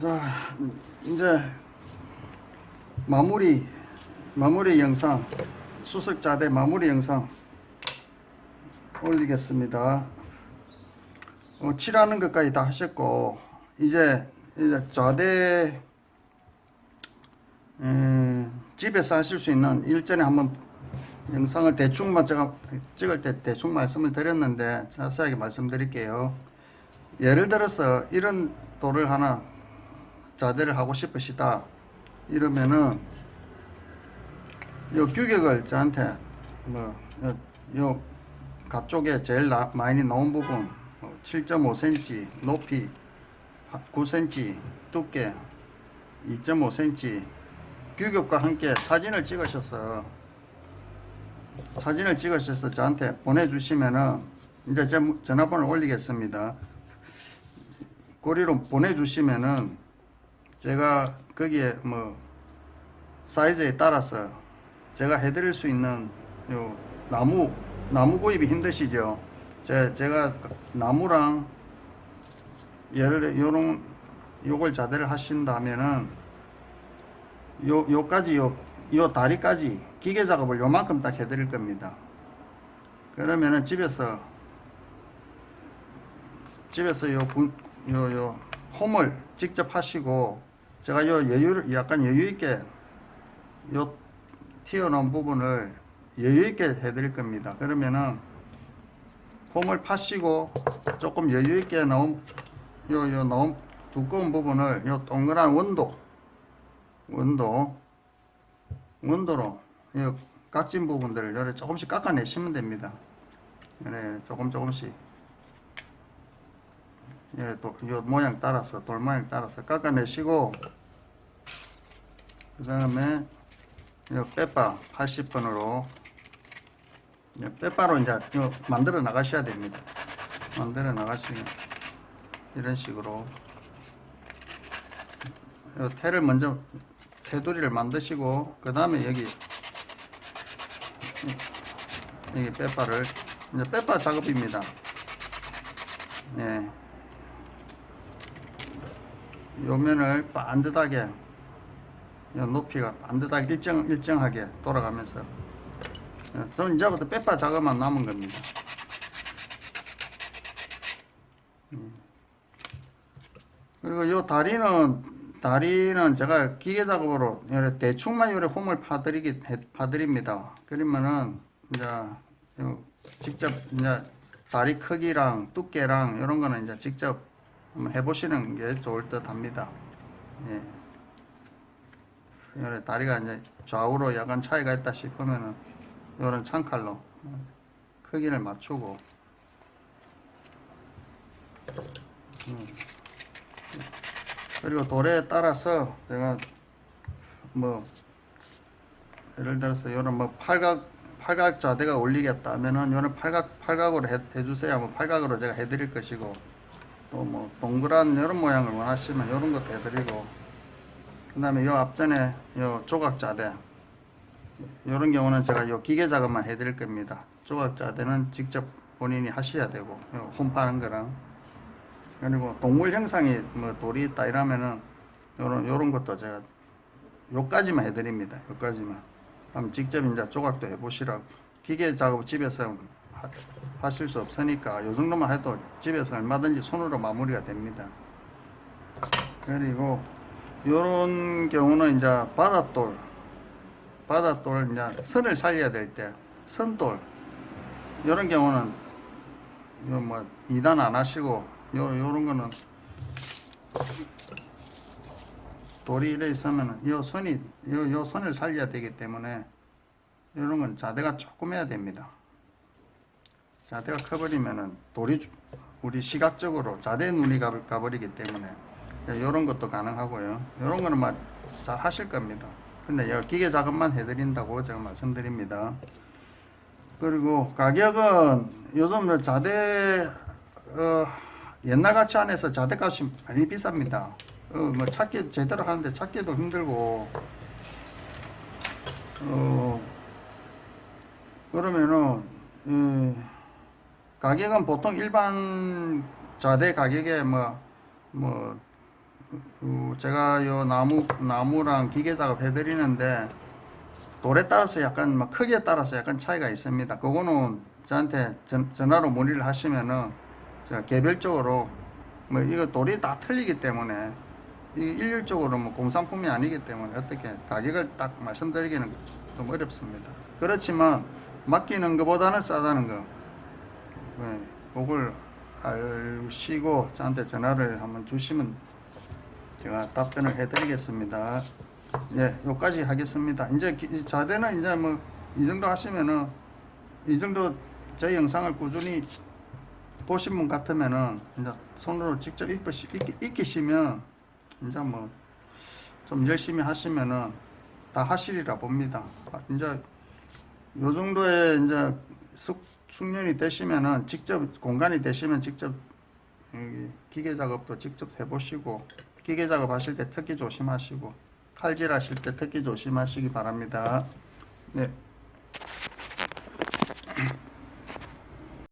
자, 이제 마무리 마무리 영상 수석자대 마무리 영상 올리겠습니다. 어, 칠하는 것까지 다 하셨고 이제 이제 좌대 음, 집에서 하실 수 있는 일전에 한번 영상을 대충만 제가 찍을 때 대충 말씀을 드렸는데 자세하게 말씀드릴게요. 예를 들어서 이런 돌을 하나 자대를 하고 싶으시다 이러면은 요 규격을 저한테 뭐요 가쪽에 제일 나, 많이 나온 부분 뭐 7.5cm 높이 9cm 두께 2.5cm 규격과 함께 사진을 찍으셔서 사진을 찍으셔서 저한테 보내주시면은 이제 제 전화번호를 올리겠습니다. 꼬리로 보내주시면은 제가 거기에 뭐 사이즈에 따라서 제가 해드릴 수 있는 요 나무 나무 구입이 힘드시죠? 제, 제가 나무랑 예를 들어 요런 요걸 자대를 하신다면은 요 요까지 요, 요 다리까지 기계 작업을 요만큼 딱 해드릴 겁니다. 그러면은 집에서 집에서 요, 분, 요, 요 홈을 직접 하시고 제가 요 여유를 약간 여유 있게 요 튀어나온 부분을 여유 있게 해드릴 겁니다. 그러면은 홈을 파시고 조금 여유 있게 나온 요 요 나온 두꺼운 부분을 요 동그란 원도 원도 원도로 요 깍진 부분들을 조금씩 깎아내시면 됩니다. 요래 조금 조금씩 예, 또, 요 모양 따라서, 돌 모양 따라서 깎아내시고, 그 다음에, 요 빼빠 80번으로, 빼빠로 이제 요 만들어 나가셔야 됩니다. 만들어 나가시면, 이런 식으로. 요 테를 먼저, 테두리를 만드시고, 그 다음에 여기, 여기 빼빠를, 이제 빼빠 작업입니다. 예. 요 면을 반듯하게 요 높이가 반듯하게 일정 일정하게 돌아가면서 어, 저는 이제부터 빼빠 작업만 남은 겁니다. 음. 그리고 요 다리는 다리는 제가 기계 작업으로 요래 대충만 요래 홈을 파드리기 해- 파드립니다. 그러면은 이제 요 직접 이제 다리 크기랑 두께랑 이런 거는 이제 직접 한번 해보시는 게 좋을 듯 합니다. 예. 요래 다리가 이제 좌우로 약간 차이가 있다 싶으면은 요런 창칼로 크기를 맞추고 음. 그리고 돌에 따라서 제가 뭐 예를 들어서 요런 뭐 팔각 팔각 좌대가 올리겠다 하면은 요런 팔각 팔각으로 해, 해주세요 하면 팔각으로 제가 해드릴 것이고 또 뭐 동그란 이런 모양을 원하시면 이런 것도 해드리고 그 다음에 요 앞전에 요 조각 자대 이런 경우는 제가 요 기계 작업만 해드릴 겁니다. 조각 자대는 직접 본인이 하셔야 되고 요 홈파는 거랑. 그리고 동물 형상이 뭐 돌이 있다 이러면은 요런 요런 것도 제가 요까지만 해드립니다. 요까지만. 그럼 직접 이제 조각도 해보시라고. 기계 작업 집에서 하- 하실 수 없으니까 요 정도만 해도 집에서 얼마든지 손으로 마무리가 됩니다. 그리고 요런 경우는 이제 바닷돌 바닷돌 이제 선을 살려야 될 때 선돌 요런 경우는 요뭐 2단 안 하시고 요 요런 거는 돌이 이래 있으면은 요 선이 요, 요 선을 살려야 되기 때문에 이런 건 자대가 조금 해야 됩니다. 자대가 커버리면은 돌이 주- 우리 시각적으로 자대 눈이 가, 가버리기 때문에 이런 것도 가능하고요. 이런 거는 막 잘 하실 겁니다. 근데 여 기계 작업만 해드린다고 제가 말씀드립니다. 그리고 가격은 요즘 뭐 자대 어, 옛날 같이 안 해서 자대 값이 많이 비쌉니다. 어, 뭐 찾기 제대로 하는데 찾기도 힘들고 어, 그러면은 이 가격은 보통 일반 자대 가격에 뭐뭐그 제가 요 나무 나무랑 기계 작업 해드리는데 돌에 따라서 약간 막 크기에 따라서 약간 차이가 있습니다. 그거는 저한테 전, 전화로 문의를 하시면은 제가 개별적으로 뭐 이거 돌이 다 틀리기 때문에 이 일률적으로 뭐 공산품이 아니기 때문에 어떻게 가격을 딱 말씀드리기는 좀 어렵습니다. 그렇지만 맡기는 것보다는 싸다는 거. 네, 그걸 아시고 저한테 전화를 한번 주시면 제가 답변을 해드리겠습니다. 예, 여기까지 하겠습니다. 이제 자대는 이제 뭐 이 정도 하시면은 이 정도 제 영상을 꾸준히 보신 분 같으면은 이제 손으로 직접 익히시, 익히, 익히시면 이제 뭐 좀 열심히 하시면은 다 하시리라 봅니다. 아, 이제 요 정도의 이제 숙, 숙련이 되시면은 직접 공간이 되시면 직접 기계 작업도 직접 해보시고 기계 작업 하실 때 특히 조심하시고 칼질 하실 때 특히 조심하시기 바랍니다. 네,